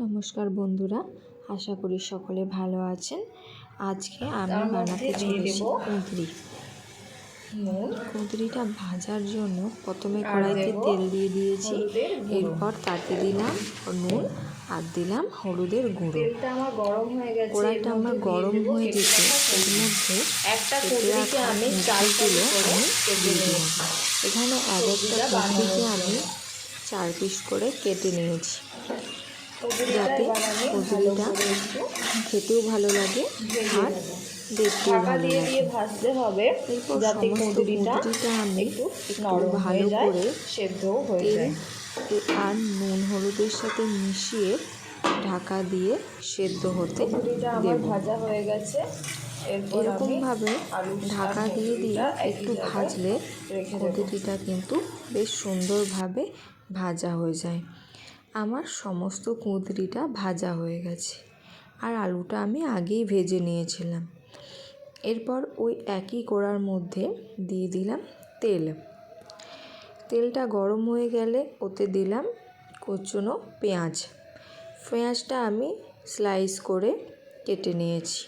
নমস্কার বন্ধুরা আশা করি সকলে ভালো আছেন। আজকে আমি বানাতে চলেছি কুঁদরি। কুঁদরিটা ভাজার জন্য প্রথমে কড়াইতে তেল দিয়ে দিয়েছি। এরপর তাতে দিলাম নুন আর দিলাম হলুদের গুঁড়ো। তেলটা আমার গরম হয়ে গেছে কড়াইটা আমার গরম হয়ে গেছে এর মধ্যে একটা কুঁদরিকে আমি কুঁদরিগুলো আমি এখানে এক একটা কুঁদরিকে আমি চার পিস করে কেটে নিয়েছি। যাতে একটু খেতেও ভালো লাগে আর দেখতেও ভালো লাগে। ভাজতে হবে যাতে কুঁদরিটা আমি একটু নরম ভালো করে সেদ্ধও হয়ে যায়। আর নুন হলুদের সাথে মিশিয়ে ঢাকা দিয়ে সেদ্ধ হতে দেব। ভাজা হয়ে গেছে এরকমভাবে ঢাকা দিয়ে দিয়ে একটু ভাজলে। কুঁদরিটা কিন্তু বেশ সুন্দরভাবে ভাজা হয়ে যায়। আমার সমস্ত কুঁদরিটা ভাজা হয়ে গেছে আর আলুটা আমি আগেই ভেজে নিয়েছিলাম। এরপর ওই একই কড়ার মধ্যে দিয়ে দিলাম তেল। তেলটা গরম হয়ে গেলে ওতে দিলাম কচুনো পেঁয়াজ। পেঁয়াজটা আমি স্লাইস করে কেটে নিয়েছি।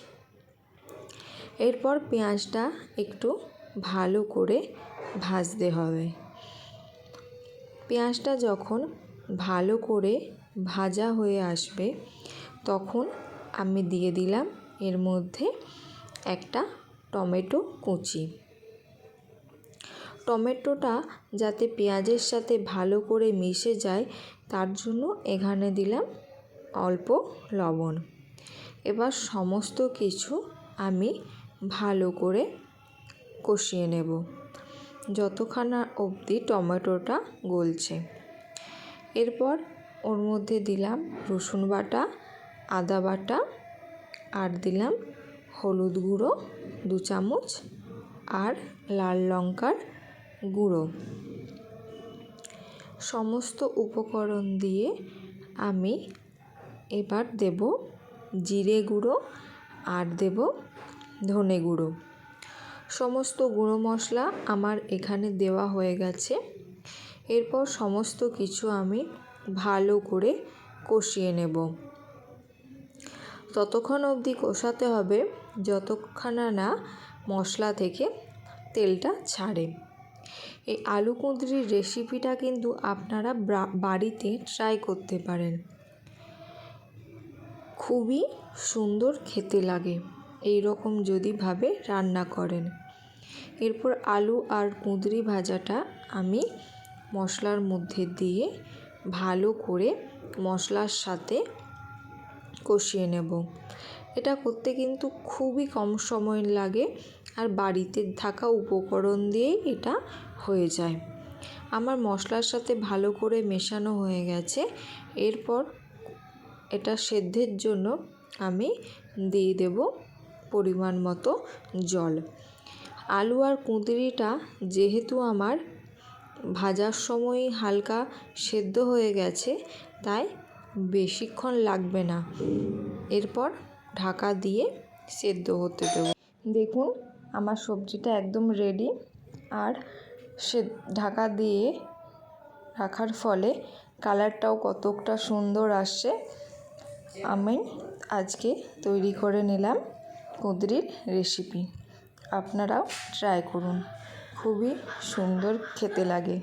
এরপর পেঁয়াজটা একটু ভালো করে ভাজতে হবে। পেঁয়াজটা যখন ভালো করে ভাজা হয়ে আসবে, তখন আমি দিয়ে দিলাম এর মধ্যে একটা টমেটো কুচি। টমেটোটা যাতে পেঁয়াজের সাথে ভালো করে মিশে যায়, তার জন্য এখানে দিলাম অল্প লবণ। এবার সমস্ত কিছু আমি ভালো করে কষিয়ে নেব যতক্ষণ অবধি টমেটোটা গলছে। এরপর ওর মধ্যে দিলাম রসুন বাটা, আদা বাটা আর দিলাম হলুদ গুঁড়ো, দু চামচ আর লাল লঙ্কার গুঁড়ো। সমস্ত উপকরণ দিয়ে আমি এবার দেব জিরে গুঁড়ো আর দেব ধনে গুঁড়ো। সমস্ত গুঁড়ো মশলা আমার এখানে দেওয়া হয়ে গেছে। এরপর সমস্ত কিছু আমি ভালো করে কষিয়ে নেব। ততক্ষণ অবধি কষাতে হবে যতক্ষণ না মশলা থেকে তেলটা ছাড়ে। এই আলু কুঁদরির রেসিপিটা কিন্তু আপনারা বাড়িতে ট্রাই করতে পারেন। খুবই সুন্দর খেতে লাগে এই রকম যদি ভাবে রান্না করেন। এরপর আলু আর কুঁদরি ভাজাটা আমি মশলার মধ্যে দিয়ে ভালো করে মশলার সাথে কষিয়ে নেব। এটা করতে কিন্তু খুবই কম সময় লাগে আর বাড়িতে থাকা উপকরণ দিয়েই এটা হয়ে যায়। আমার মশলার সাথে ভালো করে মেশানো হয়ে গেছে। এরপর এটা সেদ্ধের জন্য আমি দিয়ে দেব পরিমাণ মতো জল। আলু আর কুঁদরিটা যেহেতু আমার ভাজার সময় হালকা সেদ্ধ হয়ে গেছে, তাই বেশিক্ষণ লাগবে না। এরপর ঢাকা দিয়ে সেদ্ধ হতে দেবো। দেখুন, আমার সবজিটা একদম রেডি আর সে ঢাকা দিয়ে রাখার ফলে কালারটাও কতকটা সুন্দর আসছে। আমি আজকে তৈরি করে নিলাম কুঁদরির রেসিপি আপনারাও ট্রাই করুন। খুবই সুন্দর খেতে লাগে।